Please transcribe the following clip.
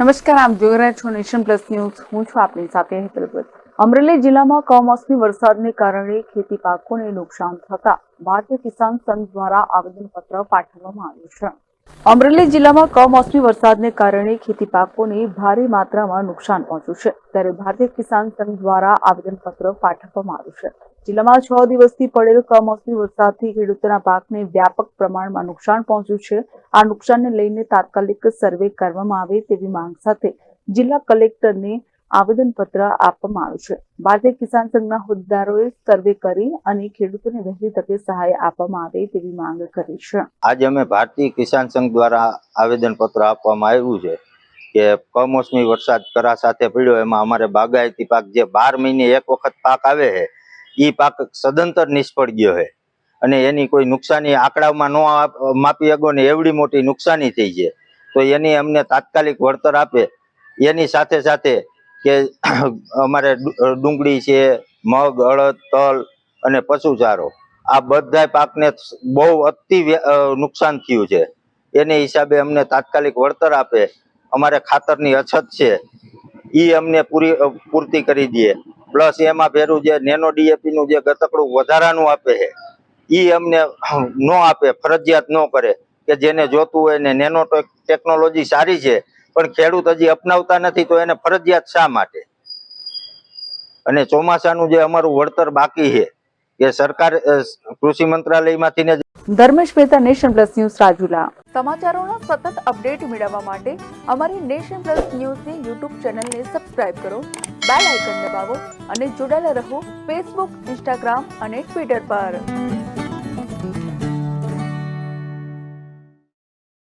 નમસ્કાર, આપ જોઈ રહ્યા છો નેશન પ્લસ ન્યૂઝ. હું છું આપની સાથે હેતલપત અમરેલી જિલ્લામાં કમોસમી વરસાદને કારણે ખેતી પાકોને નુકસાન થતા ભારતીય કિસાન સંઘ દ્વારા આવેદનપત્ર પાઠવવામાં આવ્યું છે. અમરેલી જિલ્લામાં કમોસમી વરસાદને કારણે ખેતી પાકોને ભારે માત્રામાં નુકસાન પહોંચ્યું છે. ત્યારે ભારતીય કિસાન સંઘ દ્વારા આવેદનપત્ર પાઠવવામાં આવ્યું છે. જિલ્લામાં છ દિવસથી પડેલ કમોસમી વરસાદથી ખેડૂતોના પાકને વ્યાપક પ્રમાણમાં નુકસાન પહોંચ્યું છે. આ નુકસાનને લઈને તાત્કાલિક સર્વે કરવામાં આવે તેવી માંગ સાથે જિલ્લા કલેક્ટરને આવેદનપત્ર આપવામાં આવ્યું છે. ભારતીય કિસાન સંઘના હોદ્દેદારોએ સર્વે કરી અને ખેડૂતોને વહેલી તકે સહાય આપવામાં આવે તેવી માંગ કરી છે. આજે અમે ભારતીય કિસાન સંઘ દ્વારા આવેદનપત્ર આપવામાં આવ્યું છે કે કમોસમી વરસાદ કરા સાથે પડ્યો, એમાં અમારે બાગાયતી પાક જે બાર મહિને એક વખત પાક આવે છે એ પાક સદંતર નિષ્ફળ ગયો છે. અને એની કોઈ નુકસાની આંકડામાં નો માપી શકો ને એવડી મોટી નુકસાની થઈ છે. તો એની અમને તાત્કાલિક વળતર આપે. એની સાથે સાથે કે અમારે ડુંગળી છે, મગ, અડદ, તલ અને પશુચારો. આ બધા પાકને બહુ અતિ નુકસાન થયું છે. એને હિસાબે અમને તાત્કાલિક વળતર આપે. અમારે ખાતરની અછત છે. એ અમને પૂરી પૂરતી કરી દે. પ્લસ એમાં ભેરું જે નેનો ડીએપી નું જે ગતકડું વધારાનું આપે છે એ અમને નો આપે, ફરજિયાત નો કરે. કે જેને જોતું હોય ને નેનો ટેકનોલોજી સારી છે પણ ખેડૂત હજી અપનાવતા નથી તો એને ફરજિયાત શા માટે? અને ચોમાસાનું જે અમારું વળતર બાકી છે એ સરકાર કૃષિ મંત્રાલયમાંથી ને Dharmesh Mehta nation plus news Rajula. સમાચારોનો સતત અપડેટ મેળવવા માટે અમારી નેશન પ્લસ ન્યૂઝની યુટ્યુબ ચેનલને સબસ્ક્રાઇબ કરો બેલ આઇકન દબાવો અને જોડાયેલા રહો ફેસબુક ઇન્સ્ટાગ્રામ અને ટ્વિટર પર.